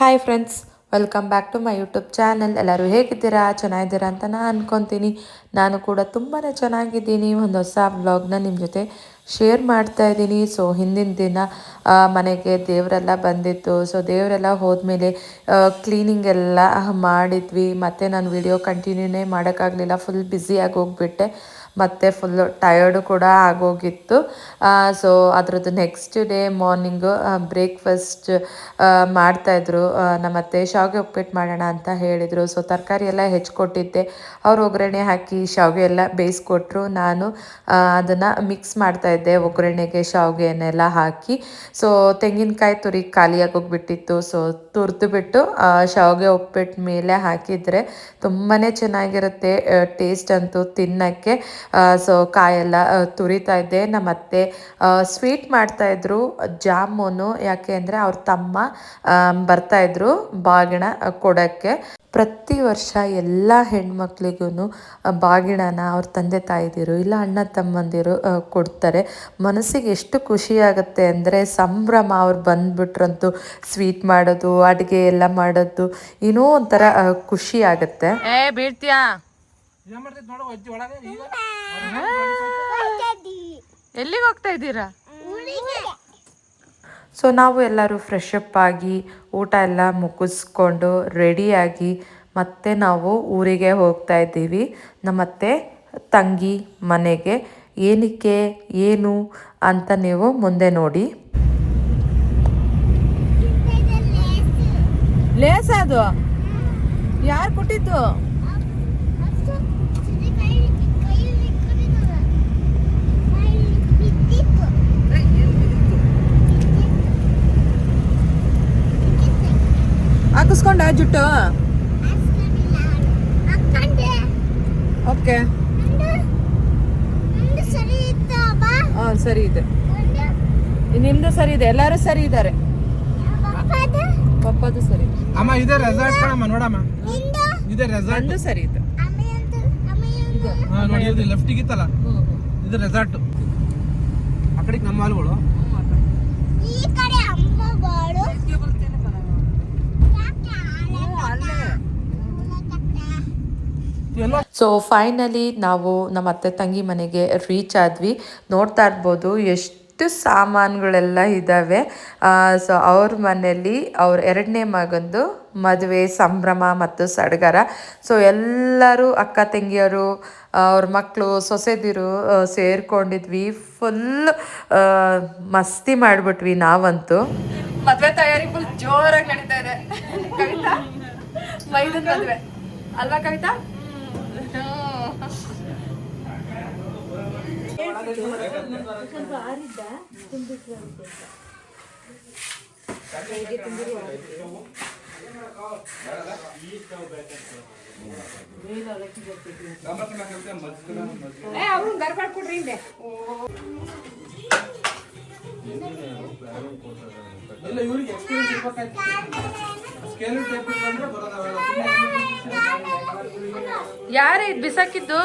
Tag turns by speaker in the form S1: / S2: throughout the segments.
S1: Hi friends welcome back to my YouTube channel ಎಲ್ಲರೂ ಹೇಗಿದ್ದೀರಾ? ಚೆನ್ನಾಗಿದ್ದೀರಾ ಅಂತ ನಾನು ಅಂದ್ಕೊತೀನಿ ನಾನು ಕೂಡ ತುಂಬಾ ಚೆನ್ನಾಗಿದ್ದೀನಿ. ಒಂದು ಹೊಸ ಬ್ಲಾಗ್ನ ನಿಮ್ಮ ಜೊತೆ ಶೇರ್ ಮಾಡ್ತಾ ಇದ್ದೀನಿ. ಸೊ ಹಿಂದಿನ ದಿನ ಮನೆಗೆ ದೇವರೆಲ್ಲ ಬಂದಿತ್ತು. ಸೊ ದೇವರೆಲ್ಲ ಹೋದ್ಮೇಲೆ ಕ್ಲೀನಿಂಗ್ ಎಲ್ಲ ಮಾಡಿದ್ವಿ. ಮತ್ತು ನಾನು ವಿಡಿಯೋ ಕಂಟಿನ್ಯೂನೇ ಮಾಡೋಕ್ಕಾಗಲಿಲ್ಲ. ಫುಲ್ ಬ್ಯುಸಿಯಾಗಿ ಹೋಗ್ಬಿಟ್ಟೆ. ಮತ್ತು ಫುಲ್ಲು ಟಯರ್ಡು ಕೂಡ ಆಗೋಗಿತ್ತು. ಸೊ ಅದರದ್ದು ನೆಕ್ಸ್ಟ್ ಡೇ ಮಾರ್ನಿಂಗು ಬ್ರೇಕ್ಫಾಸ್ಟ್ ಮಾಡ್ತಾಯಿದ್ರು ನಮ್ಮತ್ತೆ ಶಾವಿಗೆ ಉಪ್ಪಿಟ್ಟು ಮಾಡೋಣ ಅಂತ ಹೇಳಿದರು. ಸೊ ತರಕಾರಿ ಎಲ್ಲ ಹೆಚ್ಚಿಕೊಟ್ಟಿದ್ದೆ ಅವ್ರು ಒಗ್ಗರಣೆ ಹಾಕಿ ಶಾವಿಗೆ ಎಲ್ಲ ಬೇಯಿಸ್ಕೊಟ್ರು. ನಾನು ಅದನ್ನು ಮಿಕ್ಸ್ ಮಾಡ್ತಾಯಿದ್ದೆ ಒಗ್ಗರಣೆಗೆ ಶಾವಿಗೆನೆಲ್ಲ ಹಾಕಿ. ಸೊ ತೆಂಗಿನಕಾಯಿ ತುರಿ ಖಾಲಿಯಾಗಿ ಹೋಗ್ಬಿಟ್ಟಿತ್ತು. ಸೊ ತುರಿದು ಬಿಟ್ಟು ಶಾವಿಗೆ ಉಪ್ಪಿಟ್ಟು ಮೇಲೆ ಹಾಕಿದರೆ ತುಂಬಾ ಚೆನ್ನಾಗಿರುತ್ತೆ ಟೇಸ್ಟ್ ಅಂತೂ ತಿನ್ನೋಕ್ಕೆ. ಸೊ ಕಾಯೆಲ್ಲ ತುರಿತಾ ಇದ್ದೆ. ನಮ್ಮ ಅತ್ತೆ ಸ್ವೀಟ್ ಮಾಡ್ತಾಯಿದ್ರು ಜಾಮೂನು, ಯಾಕೆ ಅಂದರೆ ಅವ್ರ ತಮ್ಮ ಬರ್ತಾಯಿದ್ರು ಬಾಗಿಣ ಕೊಡೋಕ್ಕೆ. ಪ್ರತಿ ವರ್ಷ ಎಲ್ಲ ಹೆಣ್ಮಕ್ಳಿಗೂ ಬಾಗಿಣನ ಅವ್ರ ತಂದೆ ತಾಯಿದಿರು ಇಲ್ಲ ಅಣ್ಣ ತಮ್ಮಂದಿರು ಕೊಡ್ತಾರೆ. ಮನಸ್ಸಿಗೆ ಎಷ್ಟು ಖುಷಿಯಾಗುತ್ತೆ ಅಂದರೆ ಸಂಭ್ರಮ ಅವ್ರು ಬಂದ್ಬಿಟ್ರಂತೂ ಸ್ವೀಟ್ ಮಾಡೋದು, ಅಡುಗೆ ಎಲ್ಲ ಮಾಡೋದು, ಏನೋ ಒಂಥರ ಖುಷಿ ಆಗುತ್ತೆ.
S2: ಬೀಳ್ತೀಯಾ?
S3: ಏನ್ ಮಾಡ್ತೈತಿ ನೋಡು ಅಜ್ಜಿ ಒಳಗೆ ಈಗ.
S2: ಎಲ್ಲಿಗೆ ಹೋಗ್ತಾ ಇದ್ದೀರಾ?
S1: ಸೊ ನಾವು ಎಲ್ಲರೂ ಫ್ರೆಶ್ ಅಪ್ ಆಗಿ ಊಟ ಎಲ್ಲ ಮುಗಿಸ್ಕೊಂಡು ರೆಡಿಯಾಗಿ ಮತ್ತೆ ನಾವು ಊರಿಗೆ ಹೋಗ್ತಾ ಇದ್ದೀವಿ. ನಮ್ಮತ್ತೆ ತಂಗಿ ಮನೆಗೆ ಏನಕ್ಕೆ ಏನು ಅಂತ ನೀವು ಮುಂದೆ ನೋಡಿ.
S2: ಲೇಸ್. ಅದು? ಯಾರು ಕೊಟ್ಟಿದ್ದು? ಹಾಕಿಸ್ಕೊಂಡ ಜುಟ್ಟು? ಓಕೆ. ಹಾಂ ಸರಿ ಇದೆ. ನಿಮ್ದು ಸರಿ ಇದೆ. ಎಲ್ಲರೂ ಸರಿ ಇದ್ದಾರೆ? ಪಪ್ಪದು ಸರಿ
S3: ಅಮ್ಮ ಇದೆ ರೆಸಾರ್ಟ್ ಕಣಮ್ಮ ನೋಡಮ್ಮ. ಇದೆ ರೆಸಾರ್ಟ್
S2: ನಂದು ಸರಿ ಇದೆ.
S3: ಹಾ ನೋಡಿ ಇದು ಲೆಫ್ಟಿಗೆ ಇತ್ತಲ್ಲ ಇದು ರೆಸಾರ್ಟ್ ಆ ಕಡೆಗೆ ನಮ್ಮ ಆಳುಗಳು
S4: ಈ ಕಡೆ ಅಮ್ಮ ಬಾಳು.
S1: ಸೊ ಫೈನಲಿ ನಾವು ನಮ್ಮ ಅತ್ತೆ ತಂಗಿ ಮನೆಗೆ ರೀಚ್ ಆದ್ವಿ. ನೋಡ್ತಾ ಇರ್ಬೋದು, ಎಷ್ಟು ಸಾಮಾನುಗಳೆಲ್ಲ ಇದ್ದಾವೆ ಸೊ ಅವ್ರ ಮನೆಯಲ್ಲಿ ಅವ್ರ ಎರಡನೇ ಮಗಂದು ಮದುವೆ, ಸಂಭ್ರಮ ಮತ್ತು ಸಡಗರ. ಸೊ ಎಲ್ಲರೂ ಅಕ್ಕ ತಂಗಿಯರು ಅವ್ರ ಮಕ್ಕಳು ಸೊಸೆದಿರು ಸೇರ್ಕೊಂಡಿದ್ವಿ. ಫುಲ್ ಮಸ್ತಿ ಮಾಡಿಬಿಟ್ವಿ ನಾವಂತೂ.
S2: ಮದ್ವೆ ತಯಾರಿ ಫುಲ್ ಜೋರಾಗಿ ನಡೀತಾ ಇದೆ. ಕವಿತಾ? ಮೈದನ್ ಮದ್ವೆ. ಅಲ್ವಾ ಕವಿತಾ?
S3: ಇಲ್ಲ ಇವ್ರಿಗೆ ಎಕ್ಸ್ಪೀರಿಯನ್ಸ್ ಇರ್ಬೇಕಾಯ್ತು ಸ್ಕೇಲ್ ಟೇಪ್ ಇಟ್ಕೊಂಡ್ರೆ
S2: ಯಾರೇ ಇದು ಬಿಸಾಕಿದ್ದು?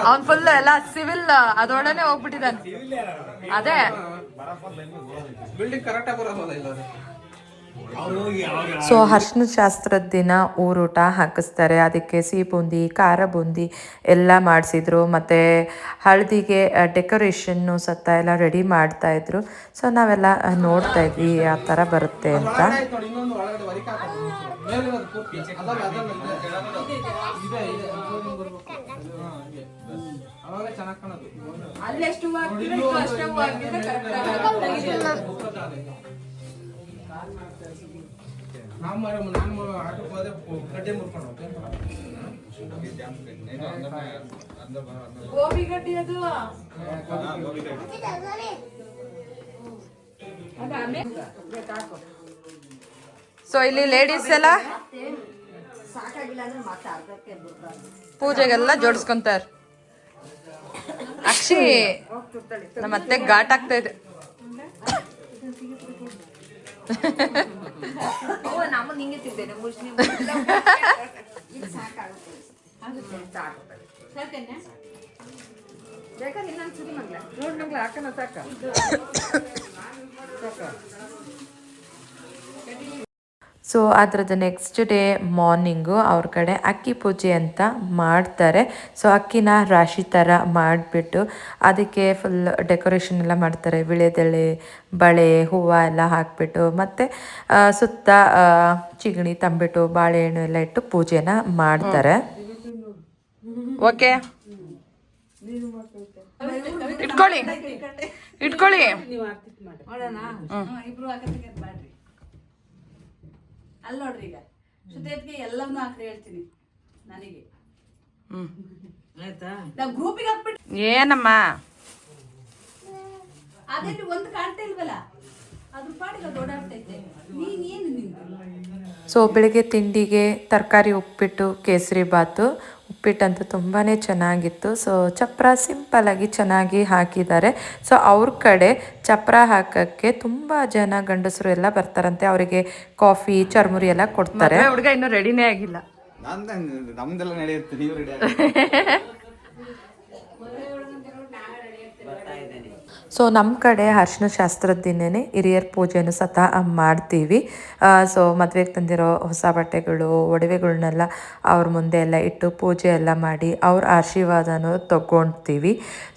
S3: ಅವನು
S2: ಫುಲ್ ಎಲ್ಲ ಸಿವಿಲ್ ಅದೊಡನೆ ಹೋಗ್ಬಿಟ್ಟಿದ್ದಾನೆ. ಅದೇ.
S3: ಬಿಲ್ಡಿಂಗ್ ಕರೆಕ್ಟ್ ಆಗಿ ಇಲ್ಲ
S1: ಸೊ ಅರ್ಶಿನ ಶಾಸ್ತ್ರದ ದಿನ ಊರೂಟ ಹಾಕಿಸ್ತಾರೆ. ಅದಕ್ಕೆ ಸಿಹಿ ಬೂಂದಿ ಖಾರ ಬೂಂದಿ ಎಲ್ಲ ಮಾಡಿಸಿದ್ರು. ಮತ್ತು ಹಳದಿಗೆ ಡೆಕೋರೇಷನ್ನು ಸತ್ತ ಎಲ್ಲ ರೆಡಿ ಮಾಡ್ತಾಯಿದ್ರು ಸೊ ನಾವೆಲ್ಲ ನೋಡ್ತಾ ಇದ್ವಿ ಆ ಥರ ಬರುತ್ತೆ ಅಂತ.
S2: ಅಲ್ಲೆಷ್ಟು
S3: ನಾವು ಮಾಡ ನಾನು ಆಟೋಕ್ಕೆ ಹೋದೆ ಗಡ್ಡೆ ಮುರ್ಕೊಂಡು ಹೋಗ್ತೆ
S2: ಗೋಬಿ ಗಡ್ಡಿ ಅದು. ಸೊ ಇಲ್ಲಿ ಲೇಡೀಸ್ ಎಲ್ಲ ಪೂಜೆಗೆಲ್ಲ ಜೋಡಿಸ್ಕೊಂತಾರ. ಅಕ್ಷಿ ನಮ್ಮ ಅತ್ತೆ ಘಾಟ್ ಆಗ್ತಾ ಇದೆ.
S5: ನಮ್ಮ ನಿಂಗೆ ತಿಂತೇನೆ ಮುಷ್ಣಿ
S2: ಸಾಕು ಬೇಕಾದ್ರೆ ಇನ್ನೊಂದು ಸರಿ ಮಗ್ಲ. ನೋಡಿ ಮಗ್ಲ ಹಾಕೋಣ ಸಾಕ.
S1: ಸೊ ಅದರದ್ದು ನೆಕ್ಸ್ಟ್ ಡೇ ಮಾರ್ನಿಂಗು ಅವ್ರ ಕಡೆ ಅಕ್ಕಿ ಪೂಜೆ ಅಂತ ಮಾಡ್ತಾರೆ. ಸೊ ಅಕ್ಕಿನ ರಾಶಿ ಥರ ಮಾಡಿಬಿಟ್ಟು ಅದಕ್ಕೆ ಫುಲ್ ಡೆಕೋರೇಷನ್ ಎಲ್ಲ ಮಾಡ್ತಾರೆ. ವಿಳೆದೆಳೆ ಬಳೆ ಹೂವು ಎಲ್ಲ ಹಾಕಿಬಿಟ್ಟು ಮತ್ತು ಸುತ್ತ ಚಿಗಣಿ ತಂಬಿಟ್ಟು ಬಾಳೆಹಣ್ಣು ಎಲ್ಲ ಇಟ್ಟು ಪೂಜೆನ ಮಾಡ್ತಾರೆ.
S2: ಓಕೆ ಇಟ್ಕೊಳ್ಳಿ. ಇಟ್ಕೊಳ್ಳಿ.
S5: ಅಲ್ಲಿ ನೋಡ್ರಿ ಈಗ. ಸುತ್ತೇತ್ಗೆ ಎಲ್ಲವನ್ನೂ ಹಾಕ್ರಿ ಹೇಳ್ತೀನಿ. ನನಗೆ. ನಾವು ಗ್ರೂಪಿಗೆ ಹಾಕ್ಬಿಟ್ಟು
S2: ಏನಮ್ಮ?
S5: ಅದಲ್ಲಿ ಒಂದು ಕಾಣ್ತಾ ಇಲ್ವಲ್ಲ? ಅದ್ರ ಪಾಡಿಗೆ ಅದು ಓಡಾಡ್ತೈತೆ. ನೀನ್ ಏನು ನಿಂದು?
S1: ಸೊ ಬೆಳಿಗ್ಗೆ ತಿಂಡಿಗೆ ತರಕಾರಿ ಉಪ್ಪಿಟ್ಟು ಕೇಸರಿ ಬಾತು ಉಪ್ಪಿಟ್ಟಂತೂ ತುಂಬಾ ಚೆನ್ನಾಗಿತ್ತು. ಸೊ ಚಪ್ರ ಸಿಂಪಲಾಗಿ ಚೆನ್ನಾಗಿ ಹಾಕಿದ್ದಾರೆ. ಸೊ ಅವ್ರ ಕಡೆ ಚಪ್ರ ಹಾಕೋಕ್ಕೆ ತುಂಬ ಜನ ಗಂಡಸರು ಎಲ್ಲ ಬರ್ತಾರಂತೆ. ಅವರಿಗೆ ಕಾಫಿ ಚರ್ಮುರಿ ಎಲ್ಲ ಕೊಡ್ತಾರೆ.
S2: ಹುಡುಗ ಇನ್ನೂ ರೆಡಿನೇ ಆಗಿಲ್ಲ.
S6: ನಂದ ನಮ್ದೆಲ್ಲ ನಡೆಯುತ್ತೆ ನೀವು ರೆಡಿ
S1: ಸೊ ನಮ್ಮ ಕಡೆ ಅರ್ಶಿನ ಶಾಸ್ತ್ರದ ದಿನನೇ ಹಿರಿಯರ ಪೂಜೆಯನ್ನು ಸತಃ ಮಾಡ್ತೀವಿ. ಸೊ ಮದುವೆಗೆ ತಂದಿರೋ ಹೊಸ ಬಟ್ಟೆಗಳು ಒಡವೆಗಳನ್ನೆಲ್ಲ ಅವ್ರ ಮುಂದೆ ಎಲ್ಲ ಇಟ್ಟು ಪೂಜೆ ಎಲ್ಲ ಮಾಡಿ ಅವ್ರ ಆಶೀರ್ವಾದನೂ ತಗೊಳ್ತೀವಿ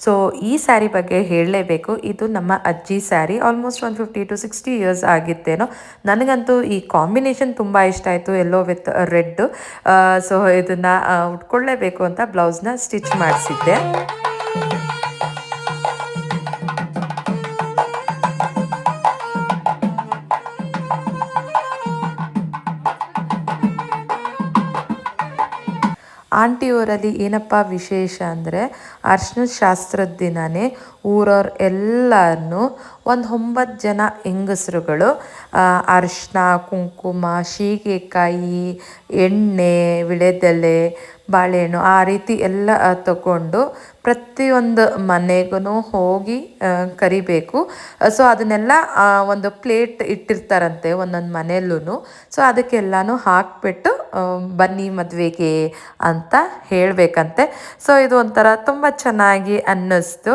S1: ಸೊ ಈ ಸ್ಯಾರಿ ಬಗ್ಗೆ ಹೇಳಲೇಬೇಕು. ಇದು ನಮ್ಮ ಅಜ್ಜಿ sari. Almost one fifty to sixty years ಆಗಿತ್ತೇನೋ. ನನಗಂತೂ ಈ ಕಾಂಬಿನೇಷನ್ ತುಂಬ ಇಷ್ಟ ಆಯಿತು, ಎಲ್ಲೋ ವಿತ್ ರೆಡ್. ಸೊ ಇದನ್ನು ಉಟ್ಕೊಳ್ಳೇಬೇಕು ಅಂತ ಬ್ಲೌಸ್ನ ಸ್ಟಿಚ್ ಮಾಡಿಸಿದ್ದೆ. ಆಂಟಿ ಊರಲ್ಲಿ ಏನಪ್ಪ ವಿಶೇಷ ಅಂದರೆ ಅರ್ಶಿನ ಶಾಸ್ತ್ರದ ದಿನವೇ ಊರವ್ರು ಎಲ್ಲರನ್ನೂ ಒಂದು ಒಂಬತ್ತು ಜನ ಹೆಂಗಸರುಗಳು ಅರಿಶಿನ, ಕುಂಕುಮ, ಸೀಗೆಕಾಯಿ, ಎಣ್ಣೆ, ವಿಳೆದೆಲೆ, ಬಾಳೆಹಣ್ಣು ಆ ರೀತಿ ಎಲ್ಲ ತಗೊಂಡು ಪ್ರತಿಯೊಂದು ಮನೆಗೂ ಹೋಗಿ ಕರಿಬೇಕು. ಸೊ ಅದನ್ನೆಲ್ಲ ಒಂದು ಪ್ಲೇಟ್ ಇಟ್ಟಿರ್ತಾರಂತೆ ಒಂದೊಂದು ಮನೆಯಲ್ಲೂ ಸೊ ಅದಕ್ಕೆಲ್ಲನೂ ಹಾಕ್ಬಿಟ್ಟು ಬನ್ನಿ ಮದುವೆಗೆ ಅಂತ ಹೇಳಬೇಕಂತೆ. ಸೊ ಇದು ಒಂಥರ ತುಂಬ ಚೆನ್ನಾಗಿ ಅನ್ನಿಸ್ತು.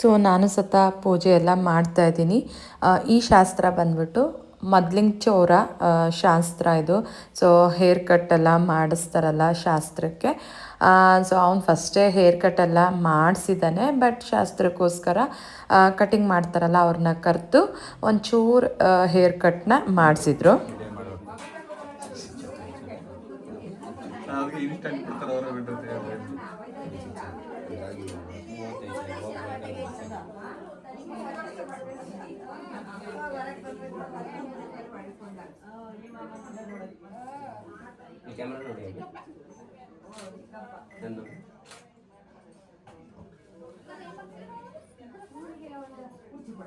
S1: ಸೊ ನಾನು ಸತ ಪೂಜೆ ಎಲ್ಲ ಮಾಡ್ತಾ ಇದ್ದೀನಿ. ಈ ಶಾಸ್ತ್ರ ಬಂದ್ಬಿಟ್ಟು ಮೊದ್ಲಿನ ಚೌರ ಶಾಸ್ತ್ರ ಇದು. ಸೊ ಹೇರ್ ಕಟ್ ಎಲ್ಲ ಮಾಡಿಸ್ತಾರಲ್ಲ ಶಾಸ್ತ್ರಕ್ಕೆ. ಸೊ ಅವ್ನು ಫಸ್ಟೇ ಹೇರ್ ಕಟ್ ಎಲ್ಲ ಮಾಡಿಸಿದ್ದಾನೆ, ಬಟ್ ಶಾಸ್ತ್ರಕ್ಕೋಸ್ಕರ ಕಟಿಂಗ್ ಮಾಡ್ತಾರಲ್ಲ ಅವ್ರನ್ನ ಕರೆದು ಒಂಚೂರು ಹೇರ್ ಕಟ್ನ ಮಾಡಿಸಿದ್ರು
S6: ಅದಕ್ಕೆ ಇನ್ಸ್ಟಂಟ್ ಕೊಡ್ತಾರೆ ಅವರು ಬಿಟ್ಟು
S3: ಆ ಕಡೆಯಿಂದ ಬರ್ಬೇಕಿತ್ತು ಈ ಕಡೆ
S2: ಬಂದೆ ಬರಗೆ ಆ ಕಡೆಯಿಂದ ಬಾ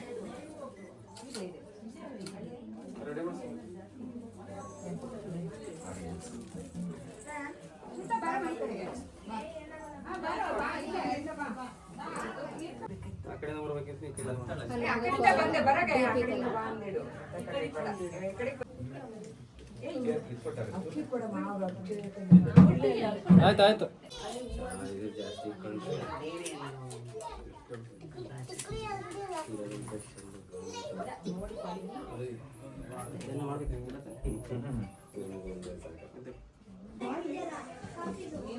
S2: ಅಂದಿಡು.
S3: ಆಯ್ತು ಆಯ್ತು ಎಲ್ಲ ಮಾಡ್ಬೇಕು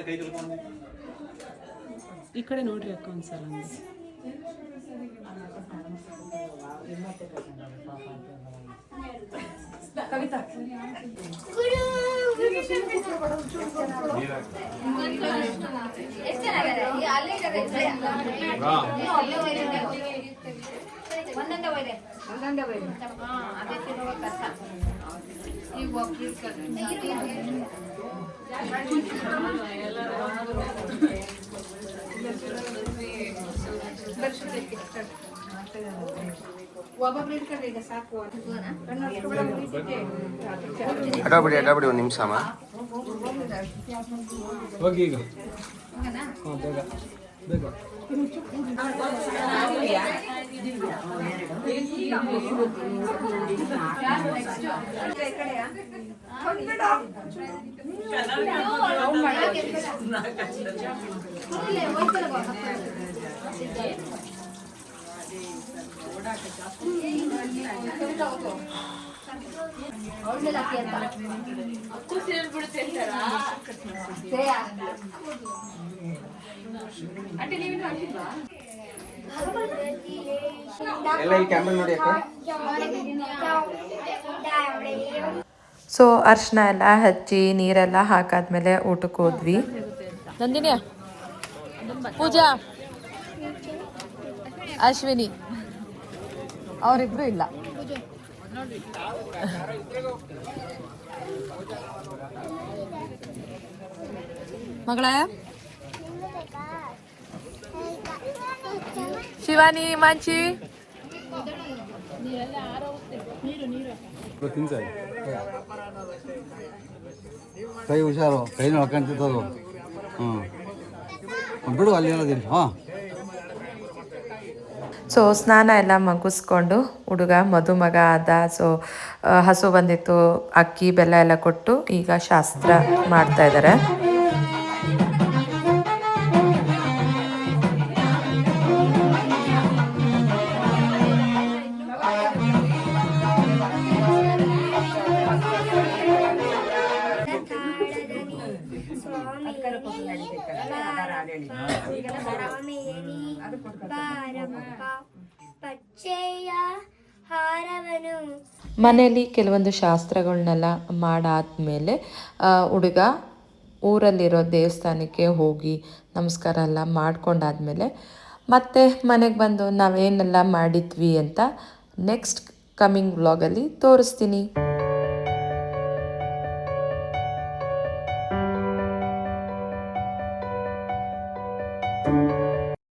S5: ಕೈಲಿ
S4: ಕೈ ತೊಳ್ಕೊಂಡು
S7: ಈ ಕಡೆ ನೋಡ್ರಿ ಅಕ್ಕ ಒಂದ್ಸಲ ಹಂಗೆ.
S8: ಒಯ್ದೆ. ಒಂದೊಂದೇ ಒಯ್ದೆ. ಅದೇ ಕಷ್ಟ. ಈಗ ಒಬ್ಬರು
S5: ಒಬ್ಬೊಬ್ರು ಇಟ್ಕೊಂಡ್ರೆ ಈಗ ಸಾಕು
S9: ಅಡಾಬಿಡಿ ಅಡಾಬಿಡಿ ಒಂದು ನಿಮಿಷ ಅಮ್ಮ
S2: ಹೋಗಿ ಈಗ ಹಾಂ ಬೇಗ ಬೇಗ
S4: ಎಲ್ಲ ಈ ಕ್ಯಾಮ್ರಾ ನೋಡಿ ಅಕ್ಕ
S1: ಸೊ ಅರ್ಶಿನ ಎಲ್ಲ ಹಚ್ಚಿ ನೀರೆಲ್ಲ ಹಾಕಾದ್ಮೇಲೆ ಊಟಕ್ಕೆ ಹೋದ್ವಿ. ನಂದಿನಿ ಪೂಜಾ? ಅಶ್ವಿನಿ? ಅವರಿಬ್ರು ಇಲ್ಲ. ಮಗಳ? ಶಿವಾನಿ ಮಾಂಚಿ
S10: ಕೈ ಹುಷಾರು, ಕೈ ನೋಡ್ಕೊಂತಿದ್ದದು ಹ್ಞೂ ಬಿಡು, ಅಲ್ಲಿ ಹೇಳೋದಿಲ್ಲ ಹಾಂ.
S1: ಸೊ ಸ್ನಾನ ಎಲ್ಲ ಮುಗಿಸ್ಕೊಂಡು ಹುಡುಗ ಮದುಮಗ ಆದ ಸೊ ಹಸು ಬಂದಿತ್ತು, ಅಕ್ಕಿ ಬೆಲ್ಲ ಎಲ್ಲ ಕೊಟ್ಟು ಈಗ ಶಾಸ್ತ್ರ ಮಾಡ್ತಾ ಇದ್ದಾರೆ. ಮನೆಯಲ್ಲಿ ಕೆಲವೊಂದು ಶಾಸ್ತ್ರಗಳನ್ನೆಲ್ಲ ಮಾಡಾದ್ಮೇಲೆ ಹುಡುಗ ಊರಲ್ಲಿರೋ ದೇವಸ್ಥಾನಕ್ಕೆ ಹೋಗಿ ನಮಸ್ಕಾರ ಎಲ್ಲ ಮಾಡ್ಕೊಂಡಾದ್ಮೇಲೆ, ಮತ್ತೆ ಮನೆಗೆ ಬಂದು ನಾವೇನೆಲ್ಲ ಮಾಡಿದ್ವಿ ಅಂತ ನೆಕ್ಸ್ಟ್ ಕಮಿಂಗ್ ವ್ಲಾಗಲ್ಲಿ ತೋರಿಸ್ತೀನಿ.